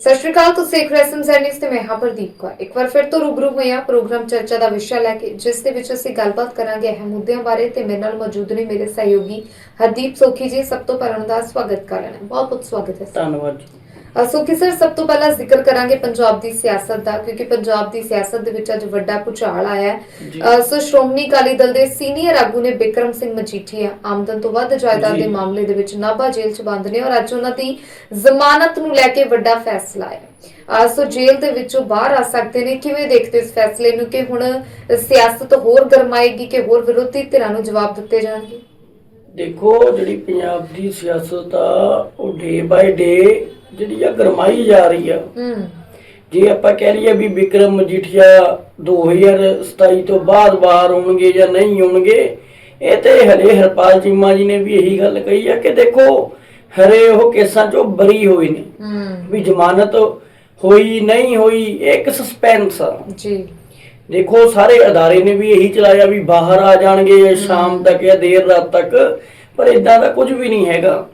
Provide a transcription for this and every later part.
ਸਤਿ ਸ਼੍ਰੀ ਅਕਾਲ, ਤੁਸੀਂ ਦੇਖ ਰਹੇ ਹੋ ਤੇ ਮੈਂ ਹਾਂ ਪ੍ਰਦੀਪ ਕੌਰ। ਇੱਕ ਵਾਰ ਫਿਰ ਤੋਂ ਰੂਬਰੂ ਹੋਏ ਹਾਂ ਪ੍ਰੋਗਰਾਮ ਚਰਚਾ ਦਾ ਵਿਸ਼ਾ ਲੈ ਕੇ, ਜਿਸ ਦੇ ਵਿੱਚ ਅਸੀਂ ਗੱਲਬਾਤ ਕਰਾਂਗੇ ਅਹਿਮ ਮੁੱਦਿਆਂ ਬਾਰੇ ਤੇ ਮੇਰੇ ਨਾਲ ਮੌਜੂਦ ਨੇ ਮੇਰੇ ਸਹਿਯੋਗੀ ਹਰਦੀਪ ਸੋਖੀ ਜੀ। ਸਭ ਤੋਂ ਪਹਿਲਾਂ ਦਾ ਸਵਾਗਤ ਕਰਨਾ ਬਹੁਤ ਬਹੁਤ ਸਵਾਗਤ ਹੈ ਧੰਨਵਾਦ ਜੀ। ਸੋਖੀ ਸਰ ਸਭ ਤੋਂ ਪਹਿਲਾਂ ਜ਼ਿਕਰ ਕਰਾਂਗੇ ਪੰਜਾਬ ਦੀ ਸਿਆਸਤ ਦਾ ਕਿਉਂਕਿ ਪੰਜਾਬ ਦੀ ਸਿਆਸਤ ਦੇ ਵਿੱਚ ਅੱਜ ਵੱਡਾ ਭੁਚਾਲ ਆਇਆ ਹੈ। ਸੋ ਸ਼੍ਰੋਮਣੀ ਅਕਾਲੀ ਦਲ ਦੇ ਸੀਨੀਅਰ ਆਗੂ ਨੇ ਬਿਕਰਮ ਸਿੰਘ ਮਜੀਠੀਆ ਆਮਦਨ ਤੋਂ ਵੱਧ ਜਾਇਦਾਦ। ਦੇ ਮਾਮਲੇ ਦੇ ਵਿੱਚ ਨਾਭਾ ਜੇਲ੍ਹ 'ਚ ਬੰਦ ਨੇ ਔਰ ਅੱਜ ਉਹਨਾਂ ਦੀ ਜ਼ਮਾਨਤ ਨੂੰ ਲੈ ਕੇ ਵੱਡਾ ਫੈਸਲਾ ਹੈ। ਅ, ਸੋ ਜੇਲ੍ਹ ਦੇ ਵਿੱਚੋਂ ਬਾਹਰ ਆ ਸਕਦੇ ਨੇ ਕਿਵੇਂ ਦੇਖਦੇ ਇਸ ਫੈਸਲੇ ਨੂੰ ਕਿ ਹੁਣ ਸਿਆਸਤ ਹੋਰ ਗਰਮਾਏਗੀ ਕਿ ਹੋਰ ਵਿਰੋਧੀ ਧਿਰਾਂ ਨੂੰ ਜਵਾਬ ਦਿੱਤੇ ਜਾਣਗੇ? ਦੇਖੋ ਜਿਹੜੀ ਪੰਜਾਬ ਦੀ ਸਿਆਸਤ ਆ ਉਹ ਡੇ ਬਾਈ ਡੇ ਜਿਹੜੀ ਆ ਗਰਮਾਈ ਜਾ ਰਹੀ ਆ। ਹੂੰ। ਜੇ ਆਪਾਂ ਕਹਿ ਲਈਏ ਵੀ ਵਿਕਰਮ ਮਜੀਠੀਆ 2027 ਤੋਂ ਬਾਅਦ ਬਾਹਰ ਆਉਣਗੇ ਜਾਂ ਨਹੀਂ ਆਉਣਗੇ ਇਹ ਤੇ ਹਲੇ ਹਰਪਾਲ ਚੀਮਾ ਜੀ ਨੇ ਵੀ ਇਹੀ ਗੱਲ ਕਹੀ ਆ ਕਿ ਦੇਖੋ ਹਰੇ ਉਹ ਕੇਸਾਂ ਚੋਂ ਬਰੀ ਹੋਏ ਨੇ। ਹੂੰ। ਵੀ ਜ਼ਮਾਨਤ ਹੋਈ ਨਹੀਂ ਹੋਈ ਇਹ ਇੱਕ ਸਸਪੈਂਸ ਆ। ਜੀ। ਦੇਖੋ ਸਾਰੇ ਅਦਾਰੇ ਨੇ ਵੀ ਇਹੀ ਚਲਾਇਆ ਵੀ ਬਾਹਰ ਆ ਜਾਣਗੇ ਸ਼ਾਮ ਤੱਕ ਜਾਂ ਦੇਰ ਰਾਤ ਤੱਕ ਪਰ ਇਦਾਂ ਦਾ ਕੁਝ ਵੀ ਨਹੀਂ ਹੈਗਾ।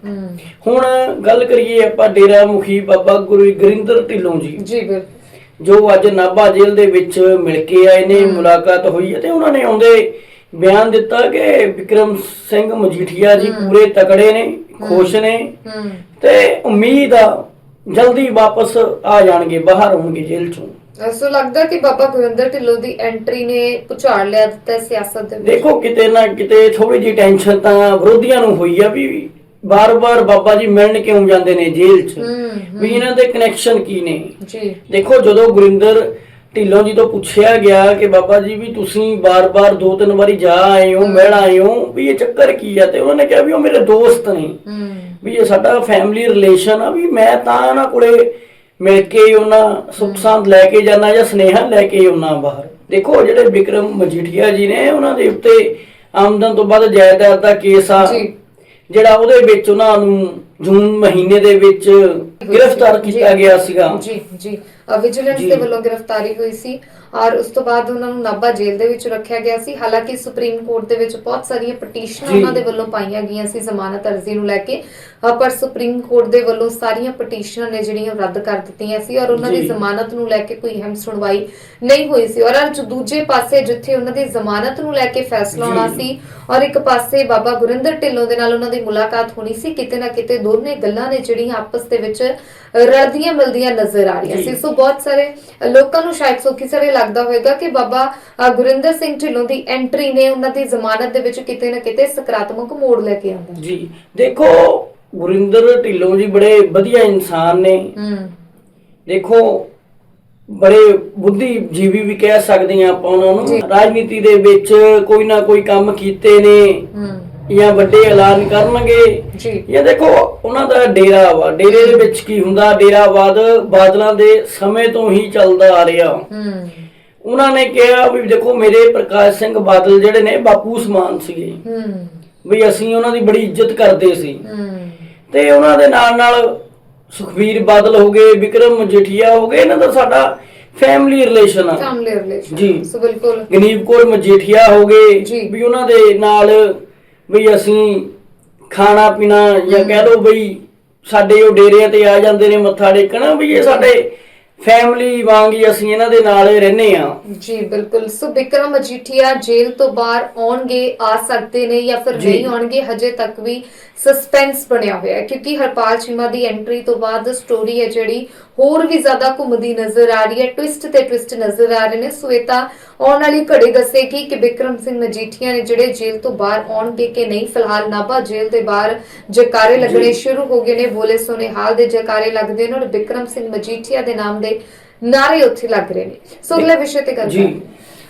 ਹੁਣ ਗੱਲ ਕਰੀਏ ਆਪਾਂ ਡੇਰਾ ਮੁਖੀ ਬਾਬਾ ਗੁਰੂ ਗੁਰਿੰਦਰ ਢਿੱਲੋਂ ਜੀ। ਜੀ ਬਿਲਕੁਲ। ਜੋ ਅੱਜ ਨਾਭਾ ਜੇਲ੍ਹ ਦੇ ਵਿੱਚ ਮਿਲ ਕੇ ਆਏ ਨੇ ਮੁਲਾਕਾਤ ਹੋਈ ਹੈ ਤੇ ਉਹਨਾਂ ਨੇ ਆਉਂਦੇ ਬਿਆਨ ਦਿੱਤਾ ਕਿ ਵਿਕਰਮ ਸਿੰਘ ਮਜੀਠੀਆ ਜੀ ਪੂਰੇ ਤਕੜੇ ਨੇ ਖੁਸ਼ ਨੇ ਤੇ ਉਮੀਦ ਆ ਜਲਦੀ ਵਾਪਸ ਆ ਜਾਣਗੇ ਬਾਹਰ ਆਉਣਗੇ ਜੇਲ੍ਹ ਚੋਂ। ਸੋ ਲੱਗਦਾ ਕਿ ਬਾਬਾ ਗੁਰਿੰਦਰ ਢਿੱਲੋਂ ਦੀ ਐਂਟਰੀ ਨੇ ਪੁਚਾੜ ਲਿਆ ਦਿੱਤਾ ਸਿਆਸਤ ਦੇ ਵਿੱਚ। ਦੇਖੋ ਕਿਤੇ ਨਾ ਕਿਤੇ ਥੋੜੀ ਜੀ ਟੈਨਸ਼ਨ ਤਾਂ ਵਿਰੋਧੀਆਂ ਨੂੰ ਹੋਈ ਆ ਵੀ ਬਾਰ-ਬਾਰ ਬਾਬਾ ਜੀ ਮਿਲਣ ਕਿਉਂ ਜਾਂਦੇ ਨੇ ਜੇਲ੍ਹ 'ਚ? ਵੀ ਇਹਨਾਂ ਦੇ ਕਨੈਕਸ਼ਨ ਕੀ ਨੇ? ਜੀ। ਦੇਖੋ ਜਦੋਂ ਗੁਰਿੰਦਰ ਢਿੱਲੋਂ ਜੀ ਤੋਂ ਪੁੱਛਿਆ ਗਿਆ ਕਿ ਬਾਬਾ ਜੀ ਵੀ ਤੁਸੀਂ ਬਾਰ-ਬਾਰ ਦੋ ਤਿੰਨ ਵਾਰੀ ਜਾ ਆਏ ਹੋ ਮਿਲ ਆਏ ਹੋ ਵੀ ਇਹ ਚੱਕਰ ਕੀ ਆ? ਤੇ ਉਹਨਾਂ ਨੇ ਕਿਹਾ ਵੀ ਉਹ ਮੇਰੇ ਦੋਸਤ ਨੇ। ਵੀ ਇਹ ਸਾਡਾ ਫੈਮਿਲੀ ਰਿਲੇਸ਼ਨ ਆ ਵੀ ਮੈਂ ਤਾਂ ਉਹਨਾਂ ਕੋਲੇ ਮਿਲ ਕੇ ਉਹਨਾਂ ਸੁੱਖ ਸਾਂਦ ਲੈ ਕੇ ਜਾਣਾ ਜਾਂ ਸਨੇਹਾ ਲੈ ਕੇ ਆਉਣਾ ਬਾਹਰ। ਦੇਖੋ ਜਿਹੜੇ ਵਿਕਰਮ ਮਜੀਠੀਆ ਜੀ ਨੇ ਉਹਨਾਂ ਦੇ ਉੱਤੇ ਆਮਦਨ ਤੋਂ ਵੱਧ ਜਾਇਦਾਦ ਦਾ ਕੇਸ ਆ। ਜਿਹੜਾ ਉਹਦੇ ਵਿੱਚ ਉਹਨਾਂ ਨੂੰ ਜੂਨ ਮਹੀਨੇ ਦੇ ਵਿੱਚ ਗ੍ਰਿਫਤਾਰ ਕੀਤਾ ਗਿਆ ਸੀਗਾ ਜੀ ਜੀ ਵਿਜੀਲੈਂਸ ਜੀ। ਦੇ ਵੱਲੋਂ ਗ੍ਰਿਫਤਾਰੀ ਹੋਈ ਸੀ ਔਰ ਉਸ ਤੋਂ ਬਾਅਦ ਉਹਨਾਂ ਨੂੰ ਨਾਭਾ ਜੇਲ੍ਹ ਦੇ ਵਿੱਚ ਰੱਖਿਆ ਗਿਆ ਸੀ ਹਾਲਾਂਕਿ ਸੁਪਰੀਮ ਕੋਰਟ ਦੇ ਵਿੱਚ ਬਹੁਤ ਸਾਰੀਆਂ ਪਟੀਸ਼ਨਾਂ ਜੀ। ਉਹਨਾਂ ਦੇ ਵੱਲੋਂ ਪਾਈਆਂ ਗਈਆਂ ਸੀ ਜ਼ਮਾਨਤ ਅਰਜ਼ੀ ਨੂੰ ਲੈ ਕੇ ਅ, ਪਰ ਸੁਪਰੀਮ ਕੋਰਟ ਦੇ ਵੱਲੋਂ ਸਾਰੀਆਂ ਪਟੀਸ਼ਨਾਂ ਨੇ ਜਿਹੜੀਆਂ ਰੱਦ ਕਰ ਦਿੱਤੀਆਂ ਸੀ ਔਰ ਉਹਨਾਂ ਦੀ ਜੀ। ਜ਼ਮਾਨਤ ਨੂੰ ਲੈ ਕੇ ਕੋਈ ਅਹਿਮ ਸੁਣਵਾਈ ਨਹੀਂ ਹੋਈ ਸੀ ਔਰ ਅੱਜ ਦੂਜੇ ਪਾਸੇ ਜਿੱਥੇ ਉਹਨਾਂ ਦੀ ਜ਼ਮਾਨਤ ਨੂੰ ਲੈ ਕੇ ਫੈਸਲਾ ਹੋਣਾ ਜੀ। ਸੀ ਔਰ ਇੱਕ ਪਾਸੇ ਬਾਬਾ ਗੁਰਿੰਦਰ ਢਿੱਲੋਂ ਦੇ ਨਾਲ ਉਹਨਾਂ ਦੀ ਮੁਲਾਕਾਤ ਹੋਣੀ ਸੀ ਕਿਤੇ ਨਾ ਕਿਤੇ ਦੋਨੇ ਗੱਲਾਂ ਨੇ ਜਿਹੜੀਆਂ ਆਪਸ ਦੇ ਵਿੱਚ ਰਲਦੀਆਂ ਮਿਲਦੀਆਂ ਨਜ਼ਰ ਆ ਰਹੀਆਂ। ਸੀ। ਸੋ ਬਹੁਤ ਸਾਰੇ ਲੋਕਾਂ ਨੂੰ ਸ਼ਾਇਦ ਸੋਖੀ ਸਾਰੇ ਲੱਗਦਾ ਹੋਵੇਗਾ ਕਿ ਬਾਬਾ ਗੁਰਿੰਦਰ ਸਿੰਘ ਢਿੱਲੋਂ ਦੀ ਐਂਟਰੀ ਨੇ ਉਹਨਾਂ ਦੀ ਜ਼ਮਾਨਤ ਦੇ ਵਿੱਚ ਕਿਤੇ ਨਾ ਕਿਤੇ ਸਕਾਰਾਤਮਕ ਮੋੜ ਲੈ ਕੇ ਆਉਂਦਾ। ਜੀ। ਦੇਖੋ ਗੁਰਿੰਦਰ ਢਿੱਲੋਂ ਜੀ ਬੜੇ ਵਧੀਆ ਇਨਸਾਨ ਨੇ। ਹੂੰ। ਦੇਖੋ ਬੜੇ ਬੁੱਧੀਜੀਵੀ ਵੀ ਕਹਿ ਸਕਦੇ ਆ ਆਪਾਂ ਉਹਨਾਂ। ਨੂੰ। ਰਾਜਨੀਤੀ ਦੇ ਵਿੱਚ ਕੋਈ ਨਾ ਕੋਈ ਕੰਮ ਕੀਤੇ ਨੇ। ਹੂੰ। ਜਾਂ ਵੱਡੇ ਐਲਾਨ ਕਰਨਗੇ। ਜੀ। ਇਹ ਦੇਖੋ ਉਹਨਾਂ ਦਾ ਡੇਰਾ ਵਾ। ਡੇਰੇ ਦੇ ਵਿੱਚ ਕੀ ਹੁੰਦਾ? ਡੇਰਾਵਾਦ ਬਾਦਲਾਂ ਦੇ ਸਮੇਂ ਤੋਂ ਹੀ ਚੱਲਦਾ ਆ ਰਿਹਾ। ਹੂੰ। ਉਹਨਾਂ ਨੇ ਕਿਹਾ ਵੀ ਦੇਖੋ ਮੇਰੇ ਪ੍ਰਕਾਸ਼ ਸਿੰਘ ਬਾਦਲ ਜਿਹੜੇ ਨੇ ਬਾਪੂ ਸਮਾਨ ਸੀਗੇ। ਹੂੰ। ਵੀ ਅਸੀਂ ਉਹਨਾਂ ਦੀ ਬੜੀ ਇੱਜ਼ਤ ਕਰਦੇ ਸੀ। ਹੂੰ। ਤੇ ਉਹਨਾਂ ਦੇ ਨਾਲ ਨਾਲ ਸੁਖਬੀਰ ਬਾਦਲ ਹੋ ਗਏ ਵਿਕਰਮ ਮਜੀਠੀਆ ਹੋ ਗਏ ਇਹਨਾਂ ਦਾ ਸਾਡਾ ਫੈਮਿਲੀ ਰਿਲੇਸ਼ਨ ਆ। ਫੈਮਿਲੀ ਰਿਲੇਸ਼ਨ ਜੀ। ਸੋ ਬਿਲਕੁਲ। ਗਨੀਬ ਕੌਰ ਮਜੀਠੀਆ ਹੋ ਗਏ। ਵੀ ਉਹਨਾਂ ਦੇ ਨਾਲ ਵੀ ਅਸੀਂ ਖਾਣਾ ਪੀਣਾ ਜਾਂ ਕਹਿ ਲਓ ਬਈ ਸਾਡੇ ਉਹ ਡੇਰਿਆਂ ਤੇ ਆ ਜਾਂਦੇ ਨੇ ਮੱਥਾ ਟੇਕਣ ਵੀ ਇਹ ਸਾਡੇ ਫੈਮਿਲੀ ਵਾਂਗ ਹੀ ਅਸੀਂ ਇਹਨਾਂ ਦੇ ਨਾਲ ਹੀ ਰਹਿੰਦੇ ਆ ਜੀ ਬਿਲਕੁਲ। ਸੋ ਬਿਕਰਮ ਮਜੀਠੀਆ ਜੇਲ੍ਹ ਤੋਂ ਬਾਹਰ ਆਉਣਗੇ ਆ ਸਕਦੇ ਨੇ ਜਾਂ ਫਿਰ। ਨਹੀਂ ਆਉਣਗੇ ਹਜੇ ਤੱਕ ਵੀ ਸਸਪੈਂਸ ਬਣਿਆ ਹੋਇਆ ਹੈ ਕਿਉਂਕਿ ਹਰਪਾਲ ਚੀਮਾ ਦੀ ਐਂਟਰੀ ਤੋਂ ਬਾਅਦ ਸਟੋਰੀ ਹੈ ਜਿਹੜੀ ਹੋਰ ਵੀ ਜ਼ਿਆਦਾ ਘੁੰਮਦੀ ਨਜ਼ਰ ਆ ਰਹੀ ਹੈ ਟਵਿਸਟ ਤੇ ਟਵਿਸਟ ਨਜ਼ਰ ਆ ਰਹੇ ਨੇ ਸੋ ਇਹ ਤਾਂ ਆਉਣ ਵਾਲੀ ਘੜੀ ਦੱਸੇਗੀ ਕਿ ਬਿਕਰਮ ਸਿੰਘ ਮਜੀਠੀਆ ਨੇ ਜਿਹੜੇ ਜੇਲ੍ਹ ਤੋਂ ਬਾਹਰ ਆਉਣਗੇ ਕਿ ਨਹੀਂ ਫਿਲਹਾਲ ਨਾਭਾ ਜੇਲ੍ਹ ਦੇ ਬਾਹਰ ਜਕਾਰੇ ਲੱਗਣੇ। ਸ਼ੁਰੂ ਹੋ ਗਏ ਨੇ ਬੋਲੇ ਸੋਨੇ ਹਾਲ ਦੇ ਜਕਾਰੇ ਲੱਗਦੇ ਨੇ ਔਰ ਬਿਕਰਮ ਸਿੰਘ ਮਜੀਠੀਆ ਦੇ ਨਾਮ ਦੇ ਨਾਰੇ ਉੱਥੇ ਲੱਗ ਰਹੇ ਨੇ ਸੋ ਅਗਲੇ ਵਿਸ਼ੇ ਤੇ ਗੱਲ ਜੀ।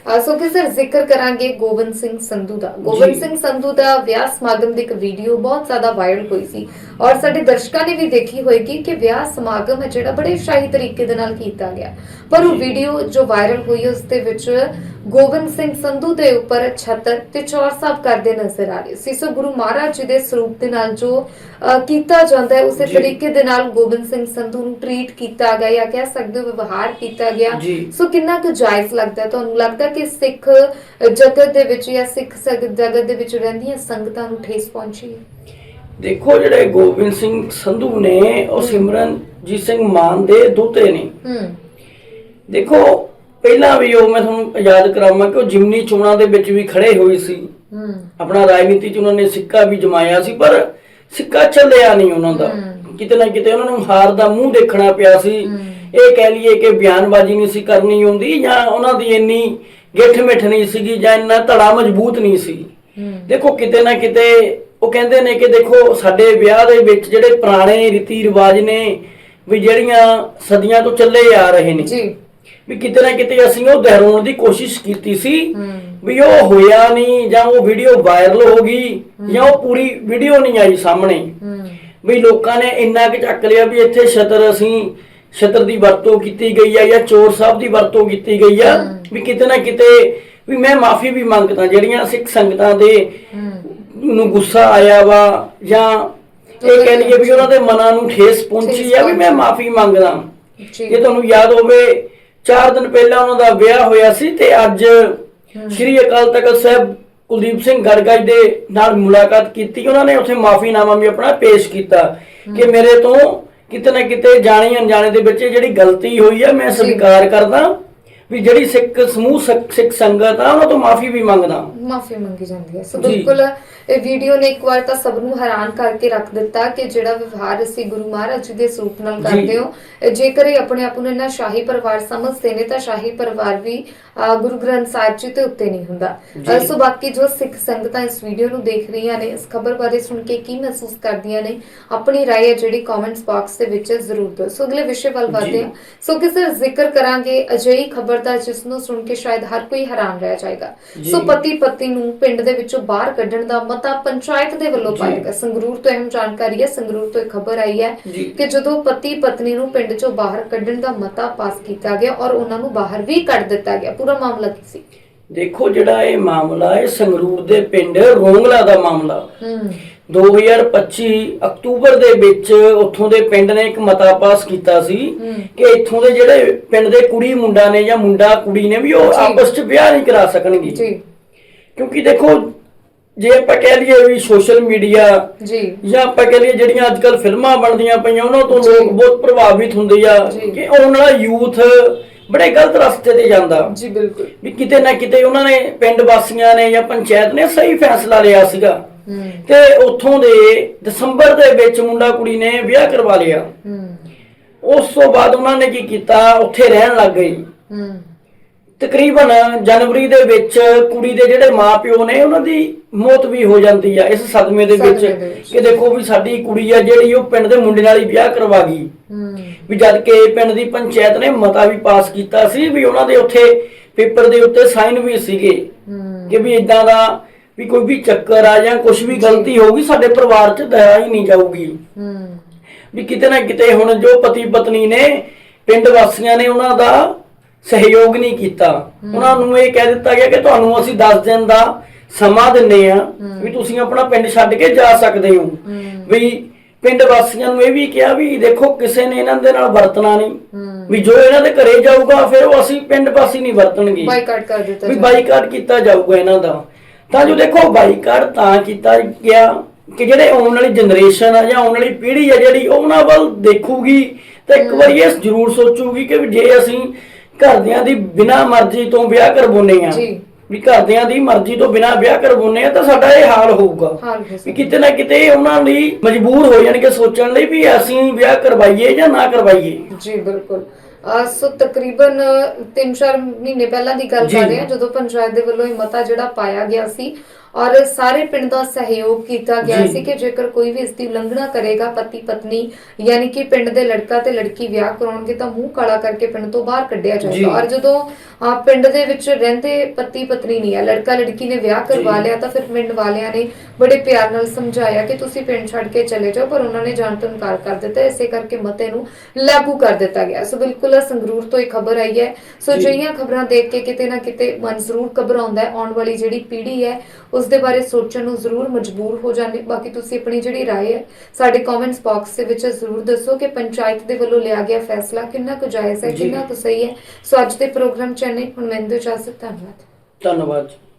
ਸੋ ਕਿ ਸਰ ਜ਼ਿਕਰ ਕਰਾਂਗੇ ਗੋਬਿੰਦ ਸਿੰਘ ਸੰਧੂ ਦਾ ਗੋਬਿੰਦ। ਸਿੰਘ ਸੰਧੂ ਦਾ ਵਿਆਹ ਸਮਾਗਮ ਦੀ ਇੱਕ ਵੀਡੀਓ ਬਹੁਤ ਜ਼ਿਆਦਾ ਵਾਇਰਲ ਹੋਈ ਸੀ ਔਰ ਸਾਡੇ ਦਰਸ਼ਕਾਂ ਨੇ ਵੀ ਦੇਖੀ ਹੋਏਗੀ ਕਿ ਵਿਆਹ ਸਮਾਗਮ ਹੈ ਜਿਹੜਾ ਬੜੇ ਸ਼ਾਹੀ ਤਰੀਕੇ ਦੇ ਨਾਲ ਕੀਤਾ ਗਿਆ ਪਰ ਉਹ। ਵੀਡੀਓ ਜੋ ਵਾਇਰਲ ਹੋਈ ਉਸ ਦੇ ਵਿੱਚ ਗੋਬਿੰਦ ਸਿੰਘ ਸੰਧੂ ਦੇ ਉੱਪਰ ਛਤਰ ਤੇ ਚੌਰ ਸਾਹਿਬ ਕਰਦੇ ਨਜ਼ਰ ਆ ਰਹੇ ਸੀ ਸੋ ਗੁਰੂ ਮਹਾਰਾਜ ਜੀ ਦੇ ਸਰੂਪ ਦੇ ਨਾਲ ਜੋ ਕੀਤਾ ਜਾਂਦਾ ਹੈ ਉਸੇ। ਤਰੀਕੇ ਦੇ ਨਾਲ ਗੋਬਿੰਦ ਸਿੰਘ ਸੰਧੂ ਨੂੰ ਟਰੀਟ ਕੀਤਾ ਗਿਆ ਜਾਂ ਕਹਿ ਸਕਦੇ ਹੋ ਵਿਵਹਾਰ ਕੀਤਾ ਗਿਆ। ਸੋ ਕਿੰਨਾ ਕੁ ਜਾਇਜ਼ ਲੱਗਦਾ? ਤੁਹਾਨੂੰ ਲੱਗਦਾ ਕਿ ਸਿੱਖ ਜਗਤ ਦੇ ਵਿੱਚ ਜਾਂ ਸਿੱਖ ਜਗਤ ਦੇ ਵਿੱਚ ਰਹਿੰਦੀਆਂ ਸੰਗਤਾਂ ਨੂੰ ਠੇਸ ਪਹੁੰਚੀ ਹੈ? ਦੇਖੋ ਜਿਹੜੇ ਗੋਬਿੰਦ ਸਿੰਘ ਸੰਧੂ ਨੇ ਉਹ ਸਿਮਰਨ ਜੀਤ ਸਿੰਘ ਮਾਨ ਦੇ ਦੋਤੇ ਨੇ। ਹੂੰ। ਦੇਖੋ ਪਹਿਲਾਂ ਵੀ ਉਹ ਮੈਂ ਤੁਹਾਨੂੰ ਯਾਦ ਕਰਾਵਾਂ ਕਿ ਉਹ ਜਿਮਨੀ ਚੋਣਾਂ ਦੇ ਵਿੱਚ ਵੀ ਖੜੇ ਹੋਏ ਸੀ। ਹੂੰ। ਆਪਣਾ ਰਾਜਨੀਤੀ 'ਚ ਉਹਨਾਂ ਨੇ ਸਿੱਕਾ ਵੀ ਜਮਾਇਆ ਸੀ ਪਰ ਸਿੱਕਾ ਚੱਲਿਆ ਨਹੀਂ ਉਹਨਾਂ ਦਾ। ਕਿਤੇ ਨਾ ਕਿਤੇ ਉਹਨਾਂ ਨੂੰ ਹਾਰ ਦਾ ਮੂੰਹ ਦੇਖਣਾ ਪਿਆ ਸੀ। ਇਹ ਕਹਿ ਲਈਏ ਕਿ ਬਿਆਨਬਾਜ਼ੀ ਨਹੀਂ ਸੀ ਕਰਨੀ ਹੁੰਦੀ ਜਾਂ ਉਹਨਾਂ ਦੀ ਇੰਨੀ ਗਿੱਠ ਮਿੱਠ ਨਹੀਂ ਸੀਗੀ ਜਾਂ ਇੰਨਾ ਧੜਾ ਮਜ਼ਬੂਤ ਨਹੀਂ ਸੀ। ਦੇਖੋ ਕਿਤੇ ਨਾ ਕਿਤੇ ਉਹ ਕਹਿੰਦੇ ਨੇ ਕਿ ਦੇਖੋ ਸਾਡੇ ਵਿਆਹ ਦੇ ਵਿੱਚ ਜਿਹੜੇ ਪੁਰਾਣੇ ਰੀਤੀ ਰਿਵਾਜ ਨੇ ਵੀ ਜਿਹੜੀਆਂ ਸਦੀਆਂ ਤੋਂ ਚੱਲੇ ਆ ਰਹੇ ਨੇ ਜੀ। ਵੀ ਕਿਤੇ ਨਾ ਕਿਤੇ ਅਸੀਂ ਉਹ ਦੁਹਰਾਉਣ ਦੀ ਕੋਸ਼ਿਸ਼ ਕੀਤੀ ਸੀ ਵੀ ਉਹ ਹੋਇਆ ਨਹੀਂ ਜਾਂ ਉਹ ਵੀਡੀਓ ਵਾਇਰਲ ਹੋ ਗਈ ਜਾਂ ਉਹ ਪੂਰੀ ਵੀਡੀਓ ਨਹੀਂ ਆਈ ਸਾਹਮਣੇ। ਵੀ ਲੋਕਾਂ ਨੇ ਇੰਨਾ ਕਿ ਚੱਕ ਲਿਆ ਵੀ ਇੱਥੇ ਛਤਰ ਅਸੀਂ ਛਤਰ ਦੀ ਵਰਤੋਂ ਕੀਤੀ ਗਈ ਆ ਜਾਂ ਚੋਰ ਸਾਹਿਬ ਦੀ ਵਰਤੋਂ ਕੀਤੀ ਗਈ ਆ ਵੀ ਕਿਤੇ ਨਾ ਕਿਤੇ ਵੀ ਮੈਂ ਮਾਫੀ ਵੀ ਮੰਗਦਾ ਜਿਹੜੀਆਂ ਸਿੱਖ ਸੰਗਤਾਂ ਦੇ ਨੂੰ ਗੁੱਸਾ ਆਇਆ ਵਾ ਜਾਂ ਇਹ ਕਹਿ ਲਈਏ ਵੀ ਉਹਨਾਂ ਦੇ ਮਨਾਂ ਨੂੰ ਠੇਸ ਪਹੁੰਚੀ ਆ ਵੀ ਮੈਂ ਮਾਫੀ ਮੰਗਦਾ। ਜੀ। ਜੇ ਤੁਹਾਨੂੰ ਯਾਦ ਹੋਵੇ 4 ਦਿਨ ਪਹਿਲਾਂ ਉਹਨਾਂ ਦਾ ਵਿਆਹ ਹੋਇਆ ਸੀ ਤੇ ਅੱਜ ਸ੍ਰੀ ਅਕਾਲ ਤਖਤ ਸਾਹਿਬ ਕੁਲਦੀਪ ਸਿੰਘ ਗੜਗੜ ਦੇ ਨਾਲ ਮੁਲਾਕਾਤ ਕੀਤੀ। ਉਹਨਾਂ ਨੇ ਉੱਥੇ ਮਾਫੀਨਾਮਾ ਵੀ ਆਪਣਾ ਪੇਸ਼ ਕੀਤਾ ਕਿ ਮੇਰੇ ਤੋਂ ਕਿਤੇ ਨਾ ਕਿਤੇ ਜਾਣੇ ਅਣਜਾਣੇ ਦੇ ਵਿੱਚ ਜਿਹੜੀ ਗਲਤੀ ਹੋਈ ਹੈ ਮੈਂ ਸਵੀਕਾਰ ਕਰਦਾ। ਵੀ ਜਿਹੜੀ ਸਿੱਖ ਸਮੂਹ ਸਿੱਖ ਸਿੱਖ ਸੰਗਤ ਆ ਉਹਨਾਂ ਤੋਂ ਮਾਫੀ ਵੀ ਮੰਗਦਾ ਮਾਫੀ ਮੰਗੀ ਜਾਂਦੀ ਹੈ ਸੋ ਜੀ। ਬਿਲਕੁਲ ਇਹ ਵੀਡੀਓ ਨੇ ਇੱਕ ਵਾਰ ਤਾਂ ਸਭ ਨੂੰ ਹੈਰਾਨ ਕਰਕੇ ਰੱਖ ਦਿੱਤਾ ਕਿ ਜਿਹੜਾ ਵਿਵਹਾਰ ਅਸੀਂ ਗੁਰੂ ਮਹਾਰਾਜ ਜੀ ਦੇ ਸਰੂਪ ਨਾਲ ਜੀ। ਕਰਦੇ ਹੋ ਇਹ ਜੇਕਰ ਇਹ ਆਪਣੇ ਆਪ ਨੂੰ ਇਹਨਾਂ ਸ਼ਾਹੀ ਪਰਿਵਾਰ ਸਮਝਦੇ ਨੇ ਤਾਂ ਸ਼ਾਹੀ ਪਰਿਵਾਰ ਵੀ ਅਹ, ਗੁਰੂ ਗ੍ਰੰਥ ਸਾਹਿਬ ਜੀ ਤੇ ਉੱਤੇ ਨਹੀਂ ਹੁੰਦਾ ਜੀ। ਅਹ, ਸੋ ਬਾਕੀ ਜੋ ਸਿੱਖ ਸੰਗਤਾਂ ਇਸ ਵੀਡੀਓ ਨੂੰ ਦੇਖ ਰਹੀਆਂ ਨੇ ਇਸ ਖਬਰ ਬਾਰੇ ਸੁਣ ਕੇ ਕੀ ਮਹਿਸੂਸ ਕਰਦੀਆਂ ਨੇ ਆਪਣੀ ਰਾਏ ਹੈ ਜਿਹੜੀ ਕਮੈਂਟਸ ਬਾਕਸ ਦੇ ਵਿੱਚ ਜ਼ਰੂਰ ਦਿਓ ਸੋ ਅਗਲੇ ਵਿਸ਼ੇ ਵੱਲ ਵਧਦੇ ਹਾਂ ਸੋ ਕਿਸੇ ਜ਼ਿਕਰ ਕਰਾਂਗੇ ਅਜਿਹੀ ਖਬਰ ਦਾ ਜਿਸ ਨੂੰ ਸੁਣ ਕੇ ਸ਼ਾਇਦ ਹਰ ਕੋਈ ਹੈਰਾਨ ਰਹਿ ਜਾਏਗਾ। ਸੋ ਪਤੀ ਪਤਨੀ ਨੂੰ ਪਿੰਡ ਦੇ ਵਿੱਚੋਂ ਬਾਹਰ ਕੱਢਣ ਦਾ ਮਤਾ ਪੰਚਾਇਤ ਦੇ ਵੱਲੋਂ। ਪਾਇਆ ਗਿਆ ਸੰਗਰੂਰ ਤੋਂ ਅਹਿਮ ਜਾਣਕਾਰੀ ਹੈ ਸੰਗਰੂਰ ਤੋਂ ਇੱਕ ਖਬਰ ਆਈ ਹੈ। ਕਿ ਜਦੋਂ ਪਤੀ ਪਤਨੀ ਨੂੰ ਪਿੰਡ ਚੋਂ ਬਾਹਰ ਕੱਢਣ ਦਾ ਮਤਾ ਪਾਸ ਕੀਤਾ ਗਿਆ ਔਰ ਉਹਨਾਂ ਨੂੰ ਬਾਹਰ ਵੀ ਕੱਢ ਦਿੱਤਾ ਗਿਆ ਪੂਰਾ ਮਾਮਲਾ ਕੀ ਸੀ ਦੇਖੋ ਜਿਹੜਾ ਇਹ ਮਾਮਲਾ ਹੈ ਸੰਗਰੂਰ ਦੇ ਪਿੰਡ ਰੋਂਗਲਾ ਦਾ ਮਾਮਲਾ ਹੂੰ 2025 ਅਕਤੂਬਰ ਦੇ ਵਿੱਚ ਉੱਥੋਂ ਦੇ ਪਿੰਡ ਨੇ ਇੱਕ ਮਤਾ ਪਾਸ ਕੀਤਾ ਸੀ। ਕਿ ਇੱਥੋਂ ਦੇ ਜਿਹੜੇ ਪਿੰਡ ਦੇ ਕੁੜੀ ਮੁੰਡਾ ਨੇ ਜਾਂ ਮੁੰਡਾ ਕੁੜੀ ਨੇ ਵੀ ਉਹ। ਆਪਸ 'ਚ ਵਿਆਹ ਨਹੀਂ ਕਰਾ ਸਕਣਗੇ ਜੀ ਕਿਉਂਕਿ ਦੇਖੋ ਜੇ ਆਪਾਂ ਕਹਿ ਲਈਏ ਵੀ ਸੋਸ਼ਲ ਮੀਡੀਆ ਜੀ ਜਾਂ ਆਪਾਂ ਕਹਿ ਲਈਏ ਜਿਹੜੀਆਂ ਅੱਜਕੱਲ ਫਿਲਮਾਂ ਬਣਦੀਆਂ ਪਈਆਂ ਉਹਨਾਂ ਤੋਂ। ਲੋਕ ਬਹੁਤ ਪ੍ਰਭਾਵਿਤ ਹੁੰਦੇ ਆ। ਕਿ ਆਉਣ ਵਾਲਾ ਯੂਥ ਬੜੇ ਗਲਤ ਰਸਤੇ ਤੇ ਜਾਂਦਾ ਜੀ ਬਿਲਕੁਲ ਵੀ ਕਿਤੇ ਨਾ ਕਿਤੇ ਉਹਨਾਂ ਨੇ ਪਿੰਡ ਵਾਸੀਆਂ ਨੇ ਜਾਂ ਪੰਚਾਇਤ ਨੇ ਸਹੀ ਫੈਸਲਾ ਲਿਆ ਸੀਗਾ ਤੇ ਉੱਥੋਂ ਦੇ ਦਸੰਬਰ ਦੇ ਵਿੱਚ ਮੁੰਡਾ ਕੁੜੀ ਨੇ ਵਿਆਹ ਕਰਵਾ ਲਿਆ। ਉਸ ਤੋਂ ਬਾਅਦ ਉਹਨਾਂ ਨੇ ਕੀ ਕੀਤਾ? ਉੱਥੇ ਰਹਿਣ ਲੱਗ ਗਏ ਹੂੰ। ਤਕਰੀਬਨ ਜਨਵਰੀ ਦੇ ਵਿੱਚ ਕੁੜੀ ਦੇ ਜਿਹੜੇ ਮਾਪਿਓ ਨੇ ਉਹਨਾਂ ਦੀ ਮੌਤ ਵੀ ਹੋ ਜਾਂਦੀ ਆ ਇਸ ਸਦਮੇ ਦੇ ਵਿੱਚ। ਕਿ ਦੇਖੋ ਵੀ ਸਾਡੀ ਕੁੜੀ ਆ ਜਿਹੜੀ ਉਹ ਪਿੰਡ ਦੇ ਮੁੰਡੇ ਨਾਲ ਹੀ ਵਿਆਹ ਕਰਵਾ ਗਈ। ਵੀ ਜਦ ਕਿ ਪਿੰਡ ਦੀ ਪੰਚਾਇਤ ਨੇ ਮਤਾ ਵੀ ਪਾਸ ਕੀਤਾ ਸੀ ਵੀ ਉਹਨਾਂ ਦੇ ਉੱਥੇ ਪੇਪਰ ਦੇ ਉੱਤੇ ਸਾਈਨ ਵੀ ਸੀਗੇ। ਕਿ ਵੀ ਇਦਾਂ ਦਾ ਵੀ ਕੋਈ ਵੀ ਚੱਕਰ ਆ ਜਾਂ ਕੁਝ ਵੀ ਗਲਤੀ ਹੋਊਗੀ ਸਾਡੇ ਪਰਿਵਾਰ 'ਚ ਦਇਆ ਹੀ ਨਹੀਂ ਜਾਊਗੀ। ਹੂੰ। ਵੀ ਕਿਤੇ ਨਾ ਕਿਤੇ ਹੁਣ ਜੋ ਪਤੀ ਪਤਨੀ ਨੇ ਪਿੰਡ ਵਾਸੀਆਂ ਨੇ ਉਹਨਾਂ ਦਾ ਸਹਿਯੋਗ ਨਹੀਂ ਕੀਤਾ। ਉਹਨਾਂ ਨੂੰ ਇਹ ਕਹਿ ਦਿੱਤਾ ਗਿਆ ਕਿ ਤੁਹਾਨੂੰ ਅਸੀਂ 10 ਦਿਨ ਦਾ ਸਮਾਂ ਦਿੰਨੇ ਆ ਵੀ ਤੁਸੀਂ ਆਪਣਾ ਪਿੰਡ ਛੱਡ ਕੇ ਜਾ ਸਕਦੇ ਹੋ। ਹੂੰ। ਵੀ ਪਿੰਡ ਵਾਸੀਆਂ ਨੂੰ ਇਹ ਵੀ ਕਿਹਾ ਵੀ ਦੇਖੋ ਕਿਸੇ ਨੇ ਇਹਨਾਂ ਦੇ ਨਾਲ ਵਰਤਣਾ ਨਹੀਂ। ਹੂੰ। ਵੀ ਜੋ ਇਹਨਾਂ ਦੇ ਘਰੇ ਜਾਊਗਾ ਫਿਰ ਉਹ ਅਸੀਂ ਪਿੰਡ ਵਾਸੀ ਨਹੀਂ ਵਰਤਣਗੇ। ਬਾਈਕਾਟ ਕਰ ਦਿੱਤਾ ਵੀ। ਬਾਈਕਾਟ ਕੀਤਾ ਜਾਊਗਾ ਇਹਨਾਂ ਦਾ। ਤਾਂ ਜੋ ਦੇਖੋ ਬਾਈਕਾਟ ਤਾਂ ਕੀਤਾ ਗਿਆ ਕਿ ਜਿਹੜੇ ਆਉਣ ਵਾਲੀ ਜਨਰੇਸ਼ਨ ਆ ਜਾਂ ਆਉਣ ਵਾਲੀ ਪੀੜ੍ਹੀ ਆ ਜਿਹੜੀ ਉਹ ਉਹਨਾਂ ਵੱਲ ਦੇਖੂਗੀ ਤਾਂ ਇੱਕ ਵਾਰੀ ਇਹ ਜ਼ਰੂਰ ਸੋਚੂਗੀ ਕਿ ਜੇ ਅਸੀਂ ਘਰਦਿਆਂ ਦੀ ਬਿਨਾਂ ਮਰਜ਼ੀ ਤੋਂ ਵਿਆਹ ਕਰਵਾਉਨੇ ਆ ਜੀ। ਵੀ ਘਰਦਿਆਂ ਦੀ ਮਰਜ਼ੀ ਤੋਂ ਬਿਨਾਂ ਵਿਆਹ ਕਰਵਾਉਨੇ ਆ ਤਾਂ ਸਾਡਾ ਇਹ ਹਾਲ ਹੋਊਗਾ ਹਾਲ ਹੋ ਵੀ। ਕਿਤੇ ਨਾ ਕਿਤੇ ਉਹਨਾਂ ਲਈ ਮਜਬੂਰ ਹੋ ਜਾਣਗੇ ਸੋਚਣ ਲਈ ਵੀ ਅਸੀਂ ਵਿਆਹ ਕਰਵਾਈਏ ਜਾਂ ਨਾ ਕਰਵਾਈਏ ਜੀ ਬਿਲਕੁਲ ਸੋ ਤਕਰੀਬਨ 3-4 ਮਹੀਨੇ ਪਹਿਲਾਂ ਦੀ ਗੱਲ। ਕਰ ਰਹੇ ਹਾਂ ਜਦੋਂ ਪੰਚਾਇਤ ਦੇ ਵੱਲੋਂ ਇਹ ਮਤਾ ਜਿਹੜਾ ਪਾਇਆ ਗਿਆ ਸੀ ਔਰ ਸਾਰੇ ਪਿੰਡ ਦਾ ਸਹਿਯੋਗ ਕੀਤਾ ਗਿਆ। ਸੀ ਕਿ ਜੇਕਰ ਕੋਈ ਵੀ ਇਸ ਦੀ ਉਲੰਘਣਾ ਕਰੇਗਾ ਪਤੀ ਪਤਨੀ ਯਾਨੀ ਕਿ ਪਿੰਡ ਦੇ ਲੜਕਾ ਤੇ ਲੜਕੀ ਵਿਆਹ ਕਰਾਉਣਗੇ ਤਾਂ ਮੂੰਹ ਕਾਲਾ ਕਰਕੇ ਪਿੰਡ ਤੋਂ ਬਾਹਰ ਕੱਢਿਆ। ਜਾਏਗਾ ਔਰ ਜਦੋਂ ਅਹ, ਪਿੰਡ ਦੇ ਵਿੱਚ ਰਹਿੰਦੇ ਪਤੀ ਪਤਨੀ ਨਹੀਂ ਹੈ ਲੜਕਾ ਲੜਕੀ ਨੇ ਵਿਆਹ ਕਰਵਾ। ਲਿਆ ਤਾਂ ਫਿਰ ਪਿੰਡ ਵਾਲਿਆਂ ਨੇ ਬੜੇ ਪਿਆਰ ਨਾਲ ਸਮਝਾਇਆ ਕਿ ਤੁਸੀਂ ਪਿੰਡ ਛੱਡ ਕੇ ਚਲੇ ਜਾਓ ਪਰ ਉਹਨਾਂ ਨੇ ਜਾਣ ਤੋਂ ਇਨਕਾਰ ਕਰ ਦਿੱਤਾ ਇਸੇ ਕਰਕੇ ਮਤੇ ਨੂੰ ਲਾਗੂ ਕਰ ਦਿੱਤਾ ਗਿਆ ਸੋ ਬਿਲਕੁਲ ਸੰਗਰੂਰ ਤੋਂ ਇਹ ਖਬਰ ਆਈ ਹੈ ਸੋ ਜੀ। ਜਿਹੀਆਂ ਖਬਰਾਂ ਦੇਖ ਕੇ ਕਿਤੇ ਨਾ ਕਿਤੇ ਮਨ ਜ਼ਰੂਰ ਘਬਰਾਉਂਦਾ ਹੈ ਆਉਣ ਵਾਲੀ ਜਿਹੜੀ ਪੀੜ੍ਹੀ ਹੈ ਉਸ ਦੇ ਬਾਰੇ ਸੋਚਣ ਨੂੰ ਜ਼ਰੂਰ ਮਜਬੂਰ ਹੋ ਜਾਂਦੇ ਬਾਕੀ ਤੁਸੀਂ ਆਪਣੀ ਜਿਹੜੀ رائے ਹੈ ਸਾਡੇ ਕਮੈਂਟਸ ਬਾਕਸ ਦੇ ਵਿੱਚ ਜ਼ਰੂਰ ਦੱਸੋ ਕਿ ਪੰਚਾਇਤ ਦੇ ਵੱਲੋਂ ਲਿਆ ਗਿਆ ਫੈਸਲਾ ਕਿੰਨਾ ਕੁ ਜਾਇਜ਼ ਹੈ ਜੀ। ਕਿੰਨਾ ਕੁ ਸਹੀ ਹੈ ਸੋ ਅੱਜ ਦੇ ਪ੍ਰੋਗਰਾਮ ਚੈਨਲ ਹੁਣ ਮੈਨੂੰ ਇਜਾਜ਼ਤ ਧੰਨਵਾਦ ਧੰਨਵਾਦ ਜੀ